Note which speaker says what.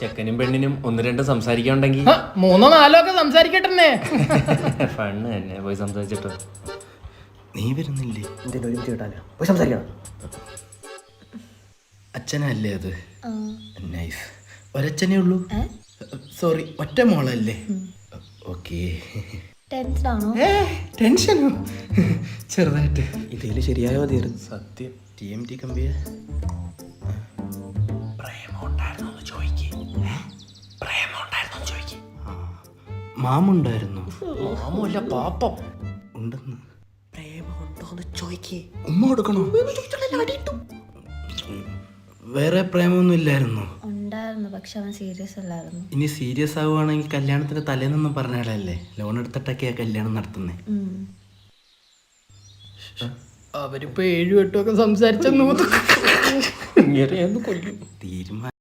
Speaker 1: ചെക്കനും പെണ്ണിനും ഒന്ന് രണ്ട് സംസാരിക്കാണ്ടെങ്കിൽ
Speaker 2: ഹ, മൂന്നോ നാലോ ഒക്കെ സംസാരിക്കട്ടെ
Speaker 1: ഫണ്ണ് തന്നെ പോയി സംസാരിച്ചിട്ടോ.
Speaker 3: നീ വരുന്നില്ലേ?
Speaker 4: എന്തിനാ ഒരുമിച്ച് കിട്ടാനോ? പോയി സംസാരിക്കണം.
Speaker 3: അച്ഛനല്ലേ അത്? നൈസ് ഒരച്ഛനേ ഉള്ളൂ? സോറി ഒറ്റ മോളല്ലേ? ഓക്കെ
Speaker 5: ആണോ?
Speaker 3: ടെൻഷനോ ചെറുതായിട്ട്.
Speaker 4: ഇതിൽ ശരിയായ മതിയായിരുന്നു
Speaker 1: സത്യം.
Speaker 3: ടി എം ടി കമ്പിയ മാമുണ്ടായിരുന്നു.
Speaker 1: മാമല്ല പാപ്പം.
Speaker 3: ഉണ്ടെന്ന്. ഉമ്മ കൊടുക്കണോ? വേറെ പ്രേമൊന്നും ഇല്ലായിരുന്നു?
Speaker 5: ഉണ്ടായിരുന്നു പക്ഷെ അവൻ സീരിയസ് അല്ലായിരുന്നു.
Speaker 3: ഇനി സീരിയസ് ആവുകയാണെങ്കിൽ കല്യാണത്തിന്റെ തലേന്നൊന്നും പറഞ്ഞാലല്ലേ? ലോൺ എടുത്തിട്ടൊക്കെയാ കല്യാണം നടത്തുന്നേ.
Speaker 2: അവരിപ്പോ ഏഴു എട്ടും ഒക്കെ സംസാരിച്ചു
Speaker 3: തീരുമാനം.